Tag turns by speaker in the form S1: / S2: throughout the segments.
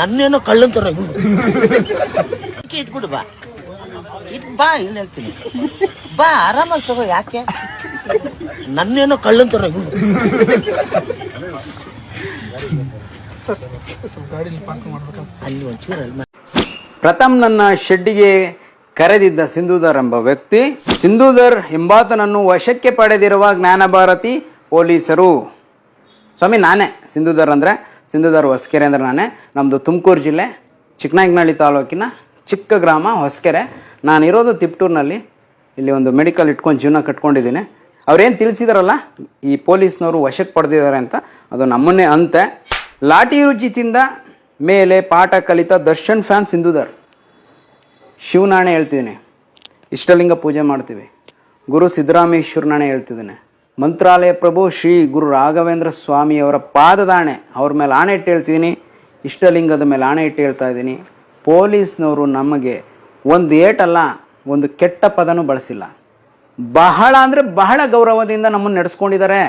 S1: ನನ್ನೇನೋ ಕಳ್ಳಂತಾರ ಇಟ್ಬಿಡು ಬಾ. ಇಟ್ ಬಾ, ಇಲ್ಲಿ ಹೇಳ್ತೀನಿ. ಬಾ, ಆರಾಮಾಗಿ ತಗೋ, ಯಾಕೆ? ನನ್ನೇನೋ ಕಳ್ಳಂತಾರ
S2: ಪ್ರಥಮ್ ನನ್ನ ಶೆಡ್ಡಿಗೆ ಕರೆದಿದ್ದ ಸಿಂಧೂಧರ್ ಎಂಬ ವ್ಯಕ್ತಿ, ಸಿಂಧೂಧರ್ ಎಂಬಾತನನ್ನು ವಶಕ್ಕೆ ಪಡೆದಿರುವ ಜ್ಞಾನಭಾರತಿ ಪೊಲೀಸರು. ಸ್ವಾಮಿ, ನಾನೇ ಸಿಂಧೂಧರ್ ಅಂದರೆ ಸಿಂಧೂಧರ್ ಹೊಸಕೆರೆ ಅಂದರೆ ನಾನೇ. ನಮ್ಮದು ತುಮಕೂರು ಜಿಲ್ಲೆ, ಚಿಕ್ಕನಾಯಕನಹಳ್ಳಿ ತಾಲೂಕಿನ ಚಿಕ್ಕ ಗ್ರಾಮ ಹೊಸಕೆರೆ. ನಾನಿರೋದು ತಿಪ್ಟೂರಿನಲ್ಲಿ. ಇಲ್ಲಿ ಒಂದು ಮೆಡಿಕಲ್ ಇಟ್ಕೊಂಡು ಜೀವನ ಕಟ್ಕೊಂಡಿದ್ದೀನಿ. ಅವ್ರೇನು ತಿಳಿಸಿದಾರಲ್ಲ, ಈ ಪೊಲೀಸ್ನವರು ವಶಕ್ಕೆ ಪಡೆದಿದ್ದಾರೆ ಅಂತ, ಅದು ನಮ್ಮನ್ನೇ ಅಂತೆ. ಲಾಠಿ ರುಚಿ ತಿಂದ ಮೇಲೆ ಪಾಠ ಕಲಿತ ದರ್ಶನ್ ಫ್ಯಾನ್ ಸಿಂಧುದಾರ್. ಶಿವನಾಣೆ ಹೇಳ್ತಿದ್ದೀನಿ. ಇಷ್ಟಲಿಂಗ ಪೂಜೆ ಮಾಡ್ತೀವಿ. ಗುರು ಸಿದ್ದರಾಮೇಶ್ವರನಾಣೆ ಹೇಳ್ತಿದ್ದೇನೆ. ಮಂತ್ರಾಲಯ ಪ್ರಭು ಶ್ರೀ ಗುರು ರಾಘವೇಂದ್ರ ಸ್ವಾಮಿಯವರ ಪಾದದಾಣೆ, ಅವ್ರ ಮೇಲೆ ಆಣೆ ಇಟ್ಟು ಹೇಳ್ತಿದ್ದೀನಿ. ಇಷ್ಟಲಿಂಗದ ಮೇಲೆ ಆಣೆ ಇಟ್ಟು ಹೇಳ್ತಾ ಇದ್ದೀನಿ. ಪೊಲೀಸ್ನವರು ನಮಗೆ ಒಂದು ಏಟಲ್ಲ, ಒಂದು ಕೆಟ್ಟ ಪದನೂ ಬಳಸಿಲ್ಲ. ಬಹಳ ಅಂದರೆ ಬಹಳ ಗೌರವದಿಂದ ನಮ್ಮನ್ನು ನಡೆಸ್ಕೊಂಡಿದ್ದಾರೆ.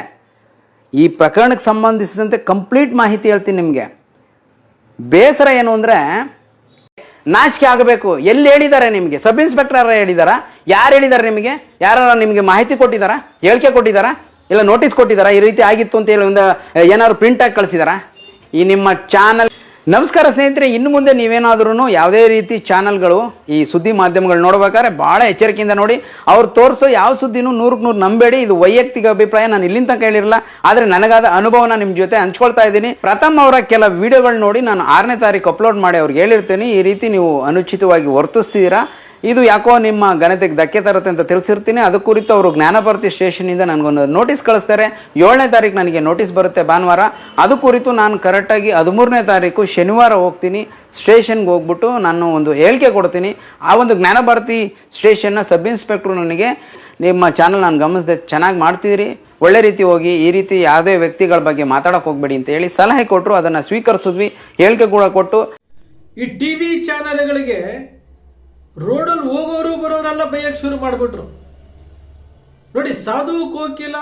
S2: ಈ ಪ್ರಕರಣಕ್ಕೆ ಸಂಬಂಧಿಸಿದಂತೆ ಕಂಪ್ಲೀಟ್ ಮಾಹಿತಿ ಹೇಳ್ತೀನಿ ನಿಮಗೆ. ಬೇಸರ ಏನು ಅಂದರೆ ನಾಚಿಕೆ ಆಗಬೇಕು. ಎಲ್ಲಿ ಹೇಳಿದ್ದಾರೆ ನಿಮಗೆ? ಸಬ್ ಇನ್ಸ್ಪೆಕ್ಟರ್ ಯಾರು ಹೇಳಿದಾರಾ? ಯಾರು ಹೇಳಿದ್ದಾರೆ ನಿಮಗೆ? ಯಾರು ನಿಮಗೆ ಮಾಹಿತಿ ಕೊಟ್ಟಿದ್ದಾರಾ ಹೇಳಿಕೆ ಕೊಟ್ಟಿದ್ದಾರಾ ಇಲ್ಲ ನೋಟಿಸ್ ಕೊಟ್ಟಿದ್ದಾರಾ ಈ ರೀತಿ ಆಗಿತ್ತು ಅಂತ ಹೇಳಿ ಒಂದು, ಏನಾದ್ರು ಪ್ರಿಂಟ್ ಆಗಿ ಕಳಿಸಿದಾರಾ? ಈ ನಿಮ್ಮ ಚಾನಲ್ ನಮಸ್ಕಾರ ಸ್ನೇಹಿತರೆ, ಇನ್ನು ಮುಂದೆ ನೀವೇನಾದ್ರೂ ಯಾವುದೇ ರೀತಿ ಚಾನಲ್ಗಳು, ಈ ಸುದ್ದಿ ಮಾಧ್ಯಮಗಳು ನೋಡ್ಬೇಕಾದ್ರೆ ಭಾಳ ಎಚ್ಚರಿಕೆಯಿಂದ ನೋಡಿ, ಅವ್ರು ತೋರಿಸೋ ಯಾವ ಸುದ್ದಿನೂ ನೂರಕ್ಕೆ ನೂರು ನಂಬೇಡಿ, ಇದು ವೈಯಕ್ತಿಕ ಅಭಿಪ್ರಾಯ, ನಾನು ಇಲ್ಲಿಂದ ಕೇಳಿರಲ್ಲ ಆದರೆ ನನಗಾದ ಅನುಭವನ ನಿಮ್ಮ ಜೊತೆ ಹಂಚ್ಕೊಳ್ತಾ ಇದ್ದೀನಿ. ಪ್ರಥಮ್ ಅವರ ಕೆಲ ವಿಡಿಯೋಗಳು ನೋಡಿ ನಾನು ಆರನೇ ತಾರೀಕು ಅಪ್ಲೋಡ್ ಮಾಡಿ ಅವ್ರಿಗೆ ಹೇಳಿರ್ತೀನಿ, ಈ ರೀತಿ ನೀವು ಅನುಚಿತವಾಗಿ ವರ್ತಿಸ್ತಿದ್ದೀರಾ ಇದು ಯಾಕೋ ನಿಮ್ಮ ಗಣಿತಕ್ಕೆ ಧಕ್ಕೆ ತರುತ್ತೆ ಅಂತ ತಿಳಿಸಿರ್ತೀನಿ. ಅದು ಕುರಿತು ಅವರು ಜ್ಞಾನಭಾರತಿ ಸ್ಟೇಷನಿಂದ ನನಗೊಂದು ನೋಟಿಸ್ ಕಳಿಸ್ತಾರೆ. ಏಳನೇ ತಾರೀಕು ನನಗೆ ನೋಟಿಸ್ ಬರುತ್ತೆ ಭಾನುವಾರ. ಅದು ಕುರಿತು ನಾನು ಕರೆಕ್ಟಾಗಿ ಹದಿಮೂರನೇ ತಾರೀಕು ಶನಿವಾರ ಹೋಗ್ತೀನಿ. ಸ್ಟೇಷನ್ಗೆ ಹೋಗ್ಬಿಟ್ಟು ನಾನು ಒಂದು ಹೇಳಿಕೆ ಕೊಡ್ತೀನಿ. ಆ ಒಂದು ಜ್ಞಾನಭಾರತಿ ಸ್ಟೇಷನ್ನ ಸಬ್ ಇನ್ಸ್ಪೆಕ್ಟ್ರು ನನಗೆ ನಿಮ್ಮ ಚಾನಲ್ ನಾನು ಗಮನಿಸಿದೆ, ಚೆನ್ನಾಗಿ ಮಾಡ್ತಿದ್ದೀರಿ. ಒಳ್ಳೆ ರೀತಿ ಹೋಗಿ, ಈ ರೀತಿ ಯಾವುದೇ ವ್ಯಕ್ತಿಗಳ ಬಗ್ಗೆ ಮಾತಾಡೋಕೆ ಹೋಗಬೇಡಿ ಅಂತ ಹೇಳಿ ಸಲಹೆ ಕೊಟ್ಟರು ಅದನ್ನು ಸ್ವೀಕರಿಸಿದ್ವಿ. ಹೇಳಿಕೆ ಕೂಡ ಕೊಟ್ಟು.
S3: ಈ ಟಿವಿ ಚಾನೆಲ್ಗಳಿಗೆ ರೋಡಲ್ಲಿ ಹೋಗೋರು ಬರೋರೆಲ್ಲ ಬೈಯಕ್ಕೆ ಶುರು ಮಾಡಿಬಿಟ್ರು. ನೋಡಿ, ಸಾಧು ಕೋಕಿಲ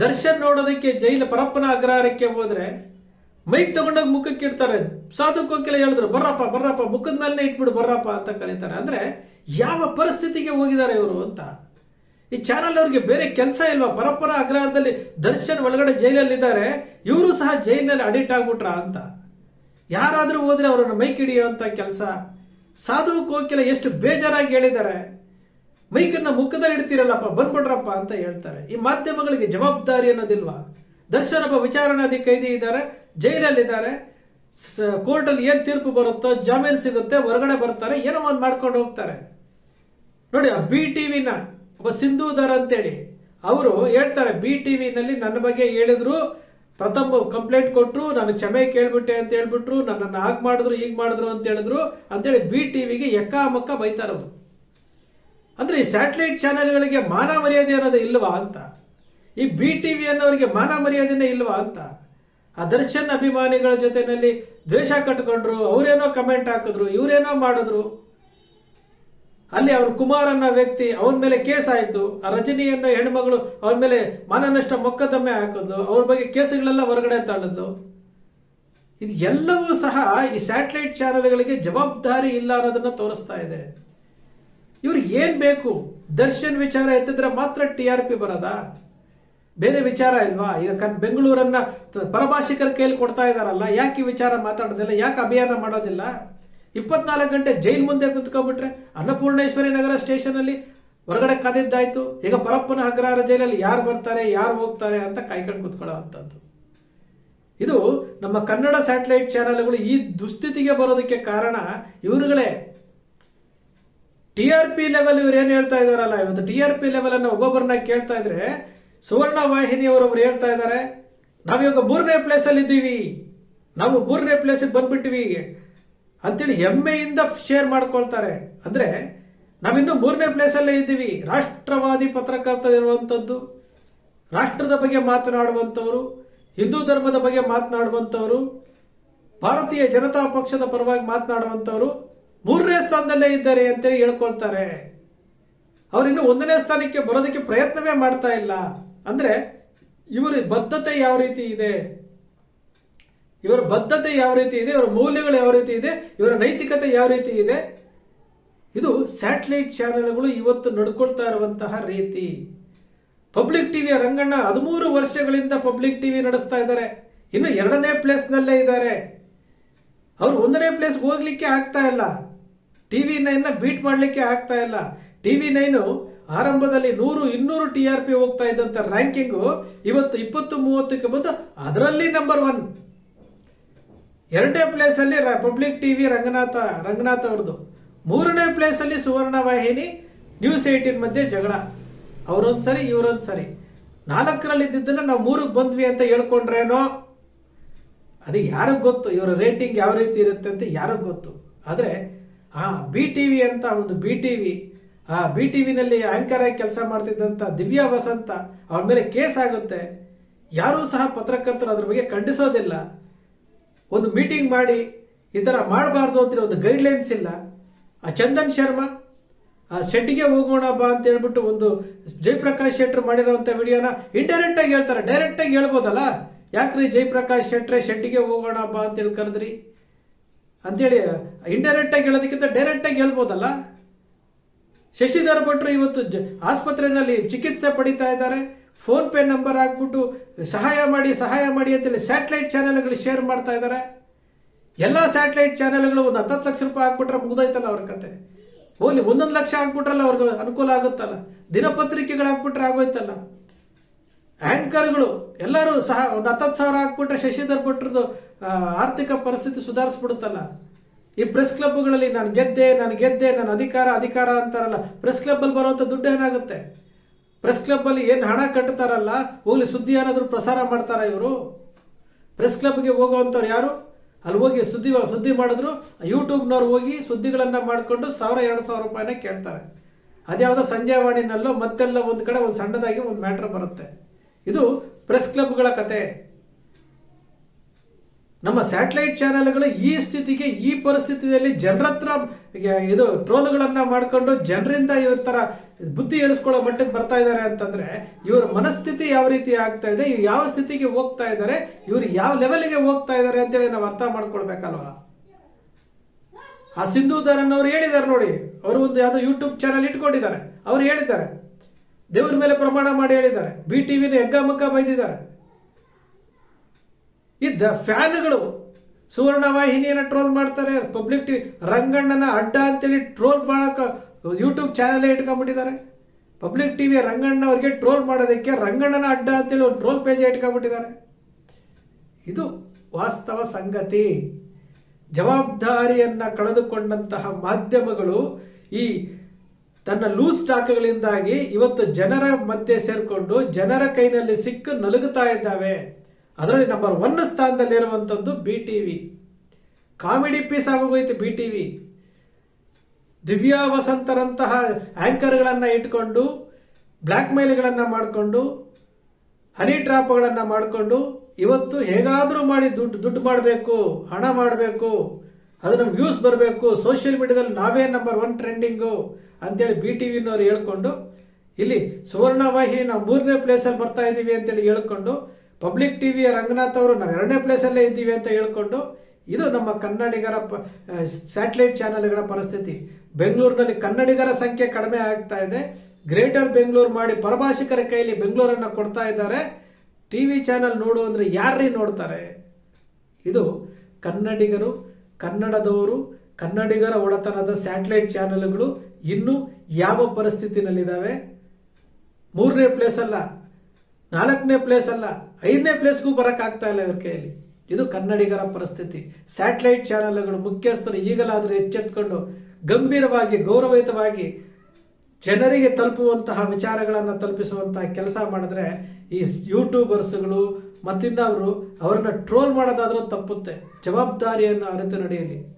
S3: ದರ್ಶನ್ ನೋಡೋದಕ್ಕೆ ಜೈಲ ಪರಪ್ಪನ ಅಗ್ರಹಾರಕ್ಕೆ ಹೋದ್ರೆ ಮೈಕ್ ತಗೊಂಡೋಗಿ ಮುಖಕ್ಕೆ ಇಡ್ತಾರೆ. ಸಾಧು ಕೋಕಿಲ ಹೇಳಿದ್ರು, ಬರ್ರಪ್ಪ ಬರ್ರಪ್ಪ, ಮುಖದ ಮೇಲೆ ಇಟ್ಬಿಡು ಬರ್ರಪ್ಪ ಅಂತ ಕರೀತಾರೆ. ಅಂದ್ರೆ ಯಾವ ಪರಿಸ್ಥಿತಿಗೆ ಹೋಗಿದ್ದಾರೆ ಇವರು ಅಂತ. ಈ ಚಾನಲ್ ಅವ್ರಿಗೆ ಬೇರೆ ಕೆಲಸ ಇಲ್ವಾ? ಪರಪ್ಪನ ಅಗ್ರಹಾರದಲ್ಲಿ ದರ್ಶನ್ ಒಳಗಡೆ ಜೈಲಲ್ಲಿದ್ದಾರೆ. ಇವರು ಸಹ ಜೈಲಿನಲ್ಲಿ ಅಡಿಕ್ಟ್ ಆಗ್ಬಿಟ್ರಾ ಅಂತ. ಯಾರಾದರೂ ಹೋದ್ರೆ ಅವರನ್ನು ಮೈಕ್ ಹಿಡಿಯುವಂಥ ಕೆಲಸ. ಸಾಧು ಕೋಕಿಲ ಎಷ್ಟು ಬೇಜಾರಾಗಿ ಹೇಳಿದ್ದಾರೆ? ಮೈಕನ್ನ ಮುಖದಲ್ಲಿ ಇಡ್ತೀರಲ್ಲಪ್ಪ, ಬಂದ್ಬಿಡ್ರಪ್ಪ ಅಂತ ಹೇಳ್ತಾರೆ. ಈ ಮಾಧ್ಯಮಗಳಿಗೆ ಜವಾಬ್ದಾರಿ ಅನ್ನೋದಿಲ್ವಾ? ದರ್ಶನ್ ಒಬ್ಬ ವಿಚಾರಣಾಧಿ ಕೈದಿ ಇದ್ದಾರೆ, ಜೈಲಲ್ಲಿದ್ದಾರೆ. ಕೋರ್ಟಲ್ಲಿ ಏನು ತೀರ್ಪು ಬರುತ್ತೋ, ಜಾಮೀನು ಸಿಗುತ್ತೆ, ಹೊರಗಡೆ ಬರ್ತಾರೆ, ಏನೋ ಒಂದು ಮಾಡ್ಕೊಂಡು ಹೋಗ್ತಾರೆ. ನೋಡಿ, ಆ ಬಿ ವಿನ, ಒಬ್ಬ ಸಿಂಧೂಧರ್ ಅಂತೇಳಿ, ಅವರು ಹೇಳ್ತಾರೆ, ಬಿ ಟಿ ವಿನಲ್ಲಿ ನನ್ನ ಬಗ್ಗೆ ಹೇಳಿದ್ರು ಪ್ರಥಮ ಕಂಪ್ಲೇಂಟ್ ಕೊಟ್ಟರು ನಾನು ಕ್ಷಮೆ ಕೇಳ್ಬಿಟ್ಟೆ ಅಂತ ಹೇಳ್ಬಿಟ್ರು, ನನ್ನನ್ನು ಹಾಗೆ ಮಾಡಿದ್ರು, ಹೀಗೆ ಮಾಡಿದ್ರು ಅಂತ ಹೇಳಿದ್ರು ಅಂತೇಳಿ ಬಿ ಟಿ ಟಿವಿಗೆ ಎಕ್ಕಾಮಕ್ಕ ಬೈತಾರೆ ಅವರು. ಅಂದ್ರೆ ಈ ಸ್ಯಾಟಲೈಟ್ ಚಾನೆಲ್ಗಳಿಗೆ ಮಾನ ಮರ್ಯಾದೆ ಅನ್ನೋದು ಇಲ್ವಾ ಅಂತ? ಈ ಬಿ ಟಿ ವಿ ಅನ್ನೋರಿಗೆ ಮಾನ ಮರ್ಯಾದೆನೇ ಇಲ್ವಾ ಅಂತ? ಆ ದರ್ಶನ್ ಅಭಿಮಾನಿಗಳ ಜೊತೆಯಲ್ಲಿ ದ್ವೇಷ ಕಟ್ಕೊಂಡ್ರು, ಅವರೇನೋ ಕಮೆಂಟ್ ಹಾಕಿದ್ರು, ಇವರೇನೋ ಮಾಡಿದ್ರು. ಅಲ್ಲಿ ಅವ್ರ ಕುಮಾರ್ ಅನ್ನೋ ವ್ಯಕ್ತಿ ಅವನ ಮೇಲೆ ಕೇಸ್ ಆಯಿತು. ರಜನಿ ಅನ್ನೋ ಹೆಣ್ಮಗಳು ಅವನ ಮೇಲೆ ಮಾನನಷ್ಟ ಮೊಕದ್ದಮೆ ಹಾಕಿದ್ಲು. ಅವ್ರ ಬಗ್ಗೆ ಕೇಸುಗಳೆಲ್ಲ ಹೊರಗಡೆ ತಳ್ಳಿದ್ಲು. ಇದು ಎಲ್ಲವೂ ಸಹ ಈ ಸ್ಯಾಟಲೈಟ್ ಚಾನೆಲ್ಗಳಿಗೆ ಜವಾಬ್ದಾರಿ ಇಲ್ಲ ಅನ್ನೋದನ್ನ ತೋರಿಸ್ತಾ ಇದೆ. ಇವ್ರಿಗೆ ಏನ್ ಬೇಕು? ದರ್ಶನ್ ವಿಚಾರ ಎತ್ತಿದ್ರೆ ಮಾತ್ರ ಟಿ ಆರ್ ಪಿ ಬರೋದಾ? ಬೇರೆ ವಿಚಾರ ಇಲ್ವಾ? ಈಗ ಕನ್ ಬೆಂಗಳೂರನ್ನ ಪರಭಾಷಿಕರ ಕೈಯಲ್ಲಿ ಕೊಡ್ತಾ ಇದಾರಲ್ಲ, ಯಾಕೆ ಈ ವಿಚಾರ ಮಾತಾಡೋದಿಲ್ಲ? ಯಾಕೆ ಅಭಿಯಾನ ಮಾಡೋದಿಲ್ಲ? ಇಪ್ಪತ್ನಾಲ್ಕು ಗಂಟೆ ಜೈಲ್ ಮುಂದೆ ಕುತ್ಕೊಂಡ್ಬಿಟ್ರೆ ಅನ್ನಪೂರ್ಣೇಶ್ವರಿ ನಗರ ಸ್ಟೇಷನಲ್ಲಿ ಹೊರಗಡೆ ಕಾದಿದ್ದಾಯ್ತು. ಈಗ ಪರಪ್ಪನ ಅಗ್ರಹಾರ ಜೈಲಲ್ಲಿ ಯಾರು ಬರ್ತಾರೆ, ಯಾರು ಹೋಗ್ತಾರೆ ಅಂತ ಕಾಯ್ಕೊಂಡು ಕುತ್ಕೊಳ್ಳೋ ಅಂಥದ್ದು. ಇದು ನಮ್ಮ ಕನ್ನಡ ಸ್ಯಾಟಲೈಟ್ ಚಾನೆಲ್ಗಳು ಈ ದುಸ್ಥಿತಿಗೆ ಬರೋದಕ್ಕೆ ಕಾರಣ ಇವರುಗಳೇ. ಟಿ ಆರ್ ಪಿ ಲೆವೆಲ್ ಇವ್ರು ಏನು ಹೇಳ್ತಾ ಇದಾರಲ್ಲ ಇವತ್ತು ಟಿ ಆರ್ ಪಿ ಲೆವೆಲ್ ಅನ್ನು ಒಬ್ಬೊಬ್ಬರನ್ನ ಕೇಳ್ತಾ ಇದ್ರೆ ಸುವರ್ಣ ವಾಹಿನಿಯವರೊಬ್ರು ಹೇಳ್ತಾ ಇದ್ದಾರೆ ನಾವಿವಾಗ ಮೂರನೇ ಪ್ಲೇಸ್ ಅಲ್ಲಿ ಇದ್ದೀವಿ ನಾವು ಮೂರನೇ ಪ್ಲೇಸಿಗೆ ಬಂದ್ಬಿಟ್ಟಿವಿ ಅಂತೇಳಿ ಹೆಮ್ಮೆಯಿಂದ ಶೇರ್ ಮಾಡ್ಕೊಳ್ತಾರೆ. ಅಂದ್ರೆ ನಾವಿನ್ನು ಮೂರನೇ ಪ್ಲೇಸಲ್ಲೇ ಇದ್ದೀವಿ. ರಾಷ್ಟ್ರವಾದಿ ಪತ್ರಕರ್ತರಿರುವಂಥದ್ದು ರಾಷ್ಟ್ರದ ಬಗ್ಗೆ ಮಾತನಾಡುವಂಥವರು ಹಿಂದೂ ಧರ್ಮದ ಬಗ್ಗೆ ಮಾತನಾಡುವಂಥವರು ಭಾರತೀಯ ಜನತಾ ಪಕ್ಷದ ಪರವಾಗಿ ಮಾತನಾಡುವಂಥವರು ಮೂರನೇ ಸ್ಥಾನದಲ್ಲೇ ಇದ್ದಾರೆ ಅಂತೇಳಿ ಹೇಳ್ಕೊಳ್ತಾರೆ. ಅವರಿನ್ನು ಒಂದನೇ ಸ್ಥಾನಕ್ಕೆ ಬರೋದಕ್ಕೆ ಪ್ರಯತ್ನವೇ ಮಾಡ್ತಾ ಇಲ್ಲ. ಅಂದ್ರೆ ಇವರ ಬದ್ಧತೆ ಯಾವ ರೀತಿ ಇದೆ? ಇವರ ಬದ್ಧತೆ ಯಾವ ರೀತಿ ಇದೆ? ಇವರ ಮೌಲ್ಯಗಳು ಯಾವ ರೀತಿ ಇದೆ? ಇವರ ನೈತಿಕತೆ ಯಾವ ರೀತಿ ಇದೆ? ಇದು ಸ್ಯಾಟಲೈಟ್ ಚಾನೆಲ್ಗಳು ಇವತ್ತು ನಡ್ಕೊಳ್ತಾ ಇರುವಂತಹ ರೀತಿ. ಪಬ್ಲಿಕ್ ಟಿವಿಯ ರಂಗಣ್ಣ ಹದಿಮೂರು ವರ್ಷಗಳಿಂದ ಪಬ್ಲಿಕ್ ಟಿವಿ ನಡೆಸ್ತಾ ಇದ್ದಾರೆ. ಇನ್ನು ಎರಡನೇ ಪ್ಲೇಸ್ನಲ್ಲೇ ಇದ್ದಾರೆ. ಅವ್ರು ಒಂದನೇ ಪ್ಲೇಸ್ಗೆ ಹೋಗ್ಲಿಕ್ಕೆ ಆಗ್ತಾ ಇಲ್ಲ. ಟಿವಿ ನೈನ್ನ ಬೀಟ್ ಮಾಡಲಿಕ್ಕೆ ಆಗ್ತಾ ಇಲ್ಲ. ಟಿವಿ ನೈನು ಆರಂಭದಲ್ಲಿ ನೂರು, ಇನ್ನೂರು ಟಿ ಆರ್ ಪಿ ಹೋಗ್ತಾ ಇದ್ದಂಥ ರ್ಯಾಂಕಿಂಗು ಇವತ್ತು ಇಪ್ಪತ್ತು, ಮೂವತ್ತಕ್ಕೆ ಬಂದು ಅದರಲ್ಲಿ ನಂಬರ್ ಒನ್ ಎರಡನೇ ಪ್ಲೇಸಲ್ಲಿ ಪಬ್ಲಿಕ್ ಟಿವಿ ರಂಗನಾಥ, ರಂಗನಾಥ್ ಅವ್ರದ್ದು ಮೂರನೇ ಪ್ಲೇಸಲ್ಲಿ ಸುವರ್ಣ ವಾಹಿನಿ ನ್ಯೂಸ್ ಏಯ್ಟೀನ್ ಮಧ್ಯೆ ಜಗಳ. ಅವರೊಂದು ಸರಿ ಇವರೊಂದು ಸರಿ ನಾಲ್ಕರಲ್ಲಿ ಇದ್ದಿದ್ದನ್ನ ನಾವು ಮೂರಿಗೆ ಬಂದ್ವಿ ಅಂತ ಹೇಳ್ಕೊಂಡ್ರೇನೋ? ಅದು ಯಾರಿಗೆ ಗೊತ್ತು? ಇವರ ರೇಟಿಂಗ್ ಯಾವ ರೀತಿ ಇರುತ್ತೆ ಅಂತ ಯಾರಿಗೆ ಗೊತ್ತು? ಆದರೆ, ಆ ಬಿ ಟಿ ವಿ ಅಂತ ಒಂದು ಬಿ ಟಿ ವಿ ಆ ಬಿ ಟಿ ವಿನಲ್ಲಿ ಆಂಕರ್ ಆಗಿ ಕೆಲಸ ಮಾಡ್ತಿದ್ದಂಥ ದಿವ್ಯಾ ವಸಂತ ಅವ್ರ ಮೇಲೆ ಕೇಸ್ ಆಗುತ್ತೆ. ಯಾರೂ ಸಹ ಪತ್ರಕರ್ತರು ಅದ್ರ ಬಗ್ಗೆ ಖಂಡಿಸೋದಿಲ್ಲ. ಒಂದು ಮೀಟಿಂಗ್ ಮಾಡಿ ಈ ಥರ ಮಾಡಬಾರ್ದು ಅಂತ ಒಂದು ಗೈಡ್ಲೈನ್ಸ್ ಇಲ್ಲ. ಆ ಚಂದನ್ ಶರ್ಮಾ, ಆ ಶೆಡ್ಡಿಗೆ ಹೋಗೋಣ ಬಾ ಅಂತ ಹೇಳ್ಬಿಟ್ಟು ಒಂದು ಜಯಪ್ರಕಾಶ್ ಶೆಟ್ಟರ್ ಮಾಡಿರೋಂಥ ವಿಡಿಯೋನ ಇಂಡೈರೆಕ್ಟ್ ಆಗಿ ಹೇಳ್ತಾರೆ. ಡೈರೆಕ್ಟ್ ಆಗಿ ಹೇಳ್ಬೋದಲ್ಲ? ಯಾಕ್ರಿ ಜಯಪ್ರಕಾಶ್ ಶೆಟ್ರೆ ಶೆಡ್ಗೆ ಹೋಗೋಣ ಬಾ ಅಂತೇಳಿ ಕರೆದ್ರಿ? ಅಂತೇಳಿ ಇಂಡೈರೆಕ್ಟ್ ಆಗಿ ಹೇಳೋದಕ್ಕಿಂತ ಡೈರೆಕ್ಟ್ ಆಗಿ ಹೇಳ್ಬೋದಲ್ಲ? ಶಶಿಧರ್ ಭಟ್ರು ಇವತ್ತು ಆಸ್ಪತ್ರೆಯಲ್ಲಿ ಚಿಕಿತ್ಸೆ ಪಡಿತಾ ಇದ್ದಾರೆ. ಫೋನ್ ಪೇ ನಂಬರ್ ಹಾಕ್ಬಿಟ್ಟು ಸಹಾಯ ಮಾಡಿ ಸಹಾಯ ಮಾಡಿ ಅಂತೇಳಿ ಸ್ಯಾಟಲೈಟ್ ಚಾನೆಲ್ಗಳು ಶೇರ್ ಮಾಡ್ತಾ ಇದ್ದಾರೆ. ಎಲ್ಲ ಸ್ಯಾಟಲೈಟ್ ಚಾನೆಲ್ಗಳು ಒಂದು ಹತ್ತತ್ತು ಲಕ್ಷ ರೂಪಾಯಿ ಹಾಕ್ಬಿಟ್ರೆ ಮುಗ್ದೈತಲ್ಲ ಅವ್ರ ಕತೆ. ಹೋಗ್ಲಿ ಒಂದೊಂದು ಲಕ್ಷ ಹಾಕ್ಬಿಟ್ರಲ್ಲ ಅವ್ರಿಗೆ ಅನುಕೂಲ ಆಗುತ್ತಲ್ಲ. ದಿನಪತ್ರಿಕೆಗಳು ಹಾಕ್ಬಿಟ್ರೆ ಆಗೋಯ್ತಲ್ಲ. ಆಂಕರ್ಗಳು ಎಲ್ಲರೂ ಸಹ ಒಂದು ಹತ್ತತ್ತು ಸಾವಿರ ಹಾಕ್ಬಿಟ್ರೆ ಶಶಿಧರ್ ಭಟ್ರದ್ದು ಆರ್ಥಿಕ ಪರಿಸ್ಥಿತಿ ಸುಧಾರಿಸ್ಬಿಡುತ್ತಲ್ಲ. ಈ ಪ್ರೆಸ್ ಕ್ಲಬ್ಗಳಲ್ಲಿ ನಾನು ಗೆದ್ದೆ ನಾನು ಗೆದ್ದೆ, ನಾನು ಅಧಿಕಾರ ಅಧಿಕಾರ ಅಂತಾರಲ್ಲ ಪ್ರೆಸ್ ಕ್ಲಬ್ಬಲ್ಲಿ ಬರುವಂಥ ದುಡ್ಡು ಏನಾಗುತ್ತೆ? ಪ್ರೆಸ್ ಕ್ಲಬ್ಬಲ್ಲಿ ಏನು ಹಣ ಕಟ್ತಾರಲ್ಲ, ಹೋಗ್ಲಿ ಸುದ್ದಿ ಏನಾದರೂ ಪ್ರಸಾರ ಮಾಡ್ತಾರ ಇವರು? ಪ್ರೆಸ್ ಕ್ಲಬ್ಗೆ ಹೋಗುವಂಥವ್ರು ಯಾರು? ಅಲ್ಲಿ ಹೋಗಿ ಸುದ್ದಿ ಸುದ್ದಿ ಮಾಡಿದ್ರು, ಯೂಟ್ಯೂಬ್ನವ್ರು ಹೋಗಿ ಸುದ್ದಿಗಳನ್ನು ಮಾಡಿಕೊಂಡು ಸಾವಿರ, ಎರಡು ಸಾವಿರ ರೂಪಾಯಿನ ಕೇಳ್ತಾರೆ. ಅದ್ಯಾವುದೋ ಸಂಜೆವಾಣಿನಲ್ಲೋ ಮತ್ತೆಲ್ಲ ಒಂದು ಕಡೆ ಒಂದು ಸಣ್ಣದಾಗಿ ಒಂದು ಮ್ಯಾಟ್ರ್ ಬರುತ್ತೆ. ಇದು ಪ್ರೆಸ್ ಕ್ಲಬ್ಗಳ ಕತೆ. ನಮ್ಮ ಸ್ಯಾಟಲೈಟ್ ಚಾನೆಲ್ಗಳು ಈ ಸ್ಥಿತಿಗೆ, ಈ ಪರಿಸ್ಥಿತಿಯಲ್ಲಿ ಜನರ ಹತ್ರ ಇದು ಟ್ರೋಲ್ಗಳನ್ನ ಮಾಡ್ಕೊಂಡು ಜನರಿಂದ ಇವ್ರ ತರ ಬುದ್ಧಿ ಹೇಳಿಸ್ಕೊಳ್ಳೋ ಮಟ್ಟಕ್ಕೆ ಬರ್ತಾ ಇದ್ದಾರೆ ಅಂತಂದ್ರೆ, ಇವ್ರ ಮನಸ್ಥಿತಿ ಯಾವ ರೀತಿ ಆಗ್ತಾ ಇದೆ, ಇವ್ರು ಯಾವ ಸ್ಥಿತಿಗೆ ಹೋಗ್ತಾ ಇದ್ದಾರೆ ಇವ್ರು ಯಾವ ಲೆವೆಲ್ಗೆ ಹೋಗ್ತಾ ಇದ್ದಾರೆ ಅಂತೇಳಿ ನಾವು ಅರ್ಥ ಮಾಡ್ಕೊಳ್ಬೇಕಲ್ವಾ? ಆ ಸಿಂಧೂಧರನ್ ಅವ್ರು ಹೇಳಿದ್ದಾರೆ ನೋಡಿ, ಅವರು ಒಂದು ಯಾವುದೋ ಯೂಟ್ಯೂಬ್ ಚಾನಲ್ ಇಟ್ಕೊಂಡಿದ್ದಾರೆ, ಅವ್ರು ಹೇಳಿದ್ದಾರೆ. ದೇವ್ರ ಮೇಲೆ ಪ್ರಮಾಣ ಮಾಡಿ ಹೇಳಿದ್ದಾರೆ. ಬಿ ಟಿವಿನ ಹೆಗ್ಗಮುಗ್ಗ ಬೈದಿದ್ದಾರೆ. ಇದ್ದ ಫ್ಯಾನ್ಗಳು ಸುವರ್ಣ ವಾಹಿನಿಯನ್ನು ಟ್ರೋಲ್ ಮಾಡ್ತಾರೆ, ಪಬ್ಲಿಕ್ ಟಿ, ರಂಗಣ್ಣನ ಅಡ್ಡ ಅಂತೇಳಿ ಟ್ರೋಲ್ ಮಾಡೋಕೆ ಯೂಟ್ಯೂಬ್ ಚಾನಲೇ ಇಟ್ಕೊಂಡ್ಬಿಟ್ಟಿದ್ದಾರೆ. ಪಬ್ಲಿಕ್ ಟಿವಿ ರಂಗಣ್ಣ ಅವ್ರಿಗೆ ಟ್ರೋಲ್ ಮಾಡೋದಕ್ಕೆ ರಂಗಣ್ಣನ ಅಡ್ಡ ಅಂತೇಳಿ ಒಂದು ಟ್ರೋಲ್ ಪೇಜ್ ಇಟ್ಕೊಂಡ್ಬಿಟ್ಟಿದ್ದಾರೆ. ಇದು ವಾಸ್ತವ ಸಂಗತಿ. ಜವಾಬ್ದಾರಿಯನ್ನ ಕಳೆದುಕೊಂಡಂತಹ ಮಾಧ್ಯಮಗಳು ಈ ತನ್ನ ಲೂಸ್ ಸ್ಟಾಕ್ಗಳಿಂದಾಗಿ ಇವತ್ತು ಜನರ ಮಧ್ಯೆ ಸೇರಿಕೊಂಡು ಜನರ ಕೈನಲ್ಲಿ ಸಿಕ್ಕು ನಲುಗುತ್ತಾ ಇದ್ದಾವೆ. ಅದರಲ್ಲಿ number one ಸ್ಥಾನದಲ್ಲಿರುವಂಥದ್ದು B T V comedy piece ಆಗೋಗೈತೆ B T V Divya ವಸಂತರಂತಹ ಆ್ಯಂಕರ್ಗಳನ್ನು ಇಟ್ಕೊಂಡು ಬ್ಲ್ಯಾಕ್ ಮೇಲ್ಗಳನ್ನು ಮಾಡಿಕೊಂಡು ಹನಿ ಟ್ರಾಪ್ಗಳನ್ನು ಮಾಡಿಕೊಂಡು, ಇವತ್ತು ಹೇಗಾದರೂ ಮಾಡಿ ದುಡ್ಡು ದುಡ್ಡು ಮಾಡಬೇಕು, ಹಣ ಮಾಡಬೇಕು ಅದು ನಮ್ಗೆ ವ್ಯೂಸ್ ಬರಬೇಕು ಸೋಷಿಯಲ್ ಮೀಡಿಯಾದಲ್ಲಿ ನಾವೇ ನಂಬರ್ ಒನ್ ಟ್ರೆಂಡಿಂಗು ಅಂತೇಳಿ ಬಿ ಟಿ ವಿನವ್ರು ಹೇಳ್ಕೊಂಡು, ಇಲ್ಲಿ ಸುವರ್ಣ ವಾಹಿನಿ ನಾವು ಮೂರನೇ ಪ್ಲೇಸಲ್ಲಿ ಬರ್ತಾ ಇದ್ದೀವಿ ಅಂತೇಳಿ ಹೇಳ್ಕೊಂಡು ಪಬ್ಲಿಕ್ ಟಿ ವಿಯ ರಂಗನಾಥ್ ಅವರು ನಾವು ಎರಡನೇ ಪ್ಲೇಸಲ್ಲೇ ಇದ್ದೀವಿ ಅಂತ ಹೇಳ್ಕೊಂಡು ಇದು ನಮ್ಮ ಕನ್ನಡಿಗರ ಪ ಸ್ಯಾಟಲೈಟ್ ಚಾನೆಲ್ಗಳ ಪರಿಸ್ಥಿತಿ. ಬೆಂಗಳೂರಿನಲ್ಲಿ ಕನ್ನಡಿಗರ ಸಂಖ್ಯೆ ಕಡಿಮೆ ಆಗ್ತಾ ಇದೆ. ಗ್ರೇಟರ್ ಬೆಂಗಳೂರು ಮಾಡಿ ಪರಭಾಷಿಕರ ಕೈಲಿ ಬೆಂಗಳೂರನ್ನು ಕೊಡ್ತಾ ಇದ್ದಾರೆ. ಟಿ ವಿ ಚಾನೆಲ್ ನೋಡು ಅಂದರೆ ಯಾರೇ ನೋಡ್ತಾರೆ? ಇದು ಕನ್ನಡಿಗರು, ಕನ್ನಡದವರು, ಕನ್ನಡಿಗರ ಒಡೆತನದ ಸ್ಯಾಟಲೈಟ್ ಚಾನೆಲ್ಗಳು ಇನ್ನೂ ಯಾವ ಪರಿಸ್ಥಿತಿನಲ್ಲಿದ್ದಾವೆ? ಮೂರನೇ ಪ್ಲೇಸ್ ಅಲ್ಲ ನಾಲ್ಕನೇ ಪ್ಲೇಸ್ ಅಲ್ಲ, ಐದನೇ ಪ್ಲೇಸ್ಗೂ ಬರೋಕ್ಕಾಗ್ತಾ ಇಲ್ಲ ಇವ್ರ ಕೈಯಲ್ಲಿ. ಇದು ಕನ್ನಡಿಗರ ಪರಿಸ್ಥಿತಿ. ಸ್ಯಾಟಲೈಟ್ ಚಾನೆಲ್ಗಳು ಮುಖ್ಯಸ್ಥರು ಈಗಲಾದರೂ ಎಚ್ಚೆತ್ಕೊಂಡು ಗಂಭೀರವಾಗಿ, ಗೌರವಯುತವಾಗಿ ಜನರಿಗೆ ತಲುಪುವಂತಹ ವಿಚಾರಗಳನ್ನು ತಲುಪಿಸುವಂತಹ ಕೆಲಸ ಮಾಡಿದ್ರೆ ಈ ಯೂಟ್ಯೂಬರ್ಸ್ಗಳು ಮತ್ತಿನ್ನವರು ಅವರನ್ನ ಟ್ರೋಲ್ ಮಾಡೋದಾದರೂ ತಪ್ಪುತ್ತೆ. ಜವಾಬ್ದಾರಿಯನ್ನು ಅರಿತು ನಡೆಯಲಿ.